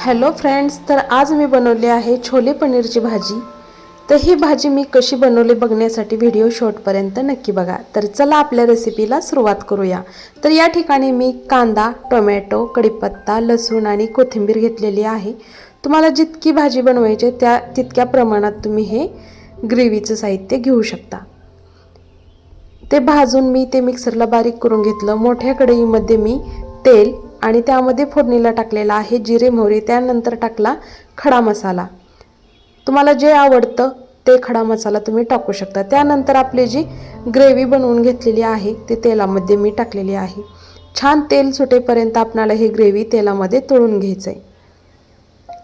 Hello friends तर आज मी बनवली आहे छोले पनीरची भाजी. तर ही भाजी मी कशी बनवली बघण्यासाठी व्हिडिओ शॉर्टपर्यंत नक्की बघा. तर चला आपल्या रेसिपीला सुरुवात करूया. तर या ठिकाणी मी कांदा टोमॅटो कढीपत्ता लसूण आणि कोथिंबीर घेतलेली आहे. तुम्हाला जितकी भाजी बनवायची आहे, त्या तितक्या प्रमाणात तुम्ही हे ग्रेव्हीचं साहित्य घेऊ शकता. ते भाजून मी ते मिक्सरला बारीक करून घेतलं. मोठ्या कढईमध्ये मी तेल आणि त्यामध्ये फोडणीला टाकलेला आहे जिरे मोहरी त्यानंतर टाकला खडा मसाला. तुम्हाला जे आवडतं ते खडा मसाला तुम्ही टाकू शकता. त्यानंतर आपली जी ग्रेव्ही बनवून घेतलेली आहे ते तेलामध्ये मी टाकलेली आहे. छान तेल सुटेपर्यंत आपणाला ही ग्रेव्ही तेलामध्ये तळून घ्यायचं आहे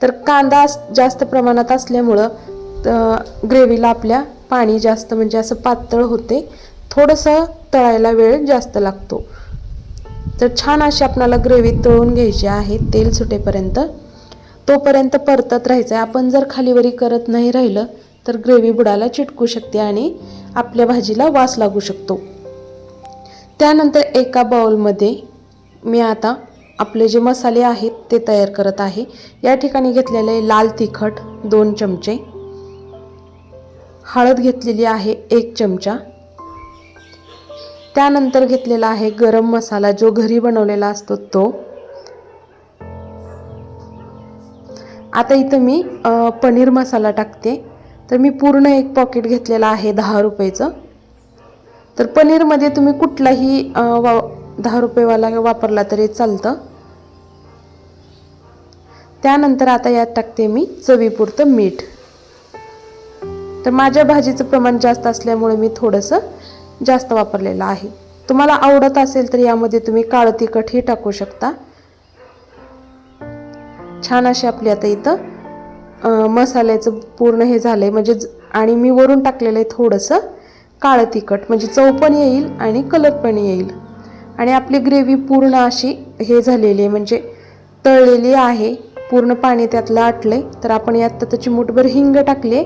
तर कांदा जास्त प्रमाणात असल्यामुळं ग्रेव्हीला आपल्या पाणी जास्त म्हणजे असं पातळ होते. थोडंसं तळायला वेळ जास्त लागतो. तर छान अशी आपल्याला ग्रेव्ही तळून घ्यायची आहे. तेल सुटेपर्यंत. तोपर्यंत परतत राहायचं आहे आपण जर खालीवरी करत नाही राहिलं तर ग्रेव्ही बुडाला चिटकू शकते आणि आपल्या भाजीला वास लागू शकतो. त्यानंतर एका बाउलमध्ये मी आता आपले जे मसाले आहेत ते तयार करत आहे. या ठिकाणी घेतलेले लाल तिखट दोन चमचे. हळद घेतलेली आहे एक चमचा. त्यानंतर घेतलेला आहे गरम मसाला जो घरी बनवलेला असतो तो. आता इथं मी पनीर मसाला टाकते. तर मी पूर्ण एक पॉकेट घेतलेला आहे दहा रुपयेचं. तर पनीरमध्ये तुम्ही कुठलाही वा दहा रुपयेवाला वापरला तरी चालतं. त्यानंतर आता यात टाकते मी चवीपुरतं मीठ. तर माझ्या भाजीचं प्रमाण जास्त असल्यामुळे मी थोडंसं जास्त वापरलेलं आहे. तुम्हाला आवडत असेल तर यामध्ये तुम्ही काळं तिखटही टाकू शकता. छान अशी आपली आता इथं मसाल्याचं पूर्ण हे झालं आहे म्हणजे आणि मी वरून टाकलेलं आहे थोडंसं काळं तिखट. म्हणजे चव पण येईल आणि कलर पण येईल. आणि आपली ग्रेव्ही पूर्ण अशी हे झालेली आहे. म्हणजे तळलेली आहे. पूर्ण पाणी त्यातलं आटलं आहे तर आपण यात त्याची मुठभर हिंग टाकले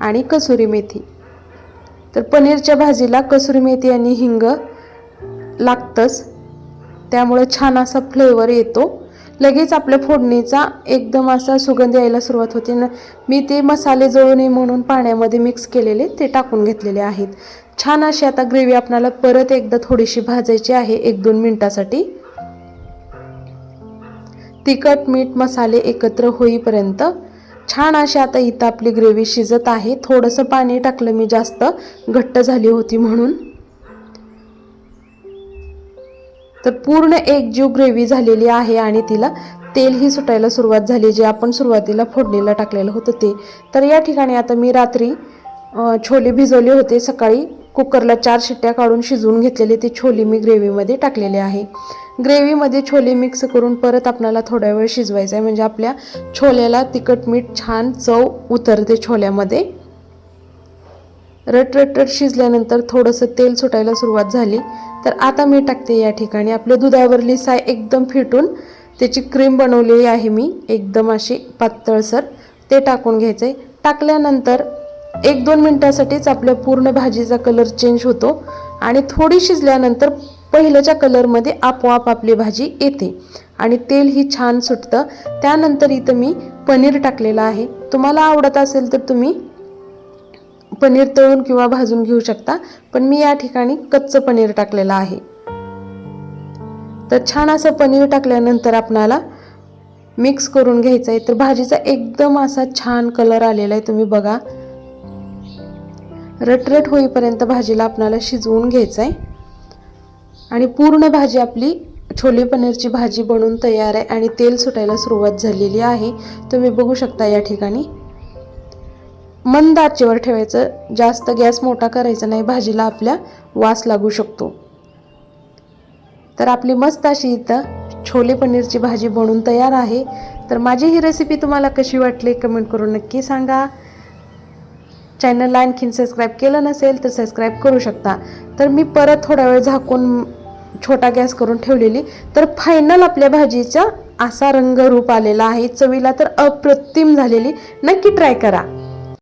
आणि कसुरी मेथी. तर पनीरच्या भाजीला कसुरी मेथी आणि हिंग लागतंच. त्यामुळे छान असा फ्लेवर येतो. लगेच आपल्या फोडणीचा एकदम असा सुगंध यायला सुरुवात होते. ना मी ते मसाले जळू नये म्हणून पाण्यामध्ये मिक्स केलेले ते टाकून घेतलेले आहेत. छान अशी आता ग्रेव्ही आपणाला परत एकदा थोडीशी भाजायची आहे एक दोन मिनटासाठी. तिखट मीठ मसाले एकत्र होईपर्यंत छान अशी आता इथं आपली ग्रेव्ही शिजत आहे. थोडंसं पाणी टाकलं मी जास्त. घट्ट झाली होती म्हणून. तर पूर्ण एक जीव ग्रेव्ही झालेली आहे आणि तिला तेलही सुटायला सुरुवात झाली. जे आपण सुरुवातीला फोडणीला टाकलेलं होतं ते. तर या ठिकाणी आता मी रात्री छोले भिजवले होते. सकाळी कुकरला चार शिट्ट्या काढून शिजवून घेतलेले ते छोले मी ग्रेव्हीमध्ये टाकलेले आहे. ग्रेव्हीमध्ये छोले मिक्स करून परत आपल्याला थोडा वेळ शिजवायचं आहे. म्हणजे आपल्या छोल्याला तिखट मीठ छान चव उतरते छोल्यामध्ये. रट रट रट शिजल्यानंतर थोडंसं तेल सुटायला सुरुवात झाली. तर आता मी टाकते या ठिकाणी आपल्या दुधावरली साय एकदम फिटून. त्याची क्रीम बनवलेली आहे मी एकदम अशी पातळसर. ते टाकून घ्यायचं आहे टाकल्यानंतर एक दोन मिनटासाठीच आपल्या पूर्ण भाजीचा कलर चेंज होतो. आणि थोडी शिजल्यानंतर पहिल्याच्या कलरमध्ये आपोआप आपली भाजी येते. आणि तेल ही छान सुटतं. त्यानंतर इथं मी पनीर टाकलेलं आहे. तुम्हाला आवडत असेल तर तुम्ही पनीर तळून किंवा भाजून घेऊ शकता पण मी या ठिकाणी कच्चं पनीर टाकलेलं आहे. तर छान असं पनीर टाकल्यानंतर आपणाला मिक्स करून घ्यायचं आहे. तर भाजीचा एकदम असा छान कलर आलेला आहे. तुम्ही बघा. रटरट होईपर्यंत भाजीला आपणाला शिजवून घ्यायचं आहे. आणि पूर्ण भाजी आपली छोले पनीरची भाजी बनून तयार आहे आणि तेल सुटायला सुरुवात झालेली आहे. तुम्ही बघू शकता या ठिकाणी. मंद आचेवर ठेवायचं. जास्त गॅस मोठा करायचा नाही. भाजीला आपल्या वास लागू शकतो. तर आपली मस्त अशी इथं छोले पनीरची भाजी बनून तयार आहे. तर माझी ही रेसिपी तुम्हाला कशी वाटली कमेंट करून नक्की सांगा. चॅनलला आणखीन सबस्क्राईब केलं नसेल तर सबस्क्राईब करू शकता. तर मी परत थोडा वेळ झाकून छोटा गॅस करून ठेवलेली. तर फायनल आपल्या भाजीचा असा रंगरूप आलेला आहे. चवीला तर अप्रतिम झालेली. नक्की ट्राय करा.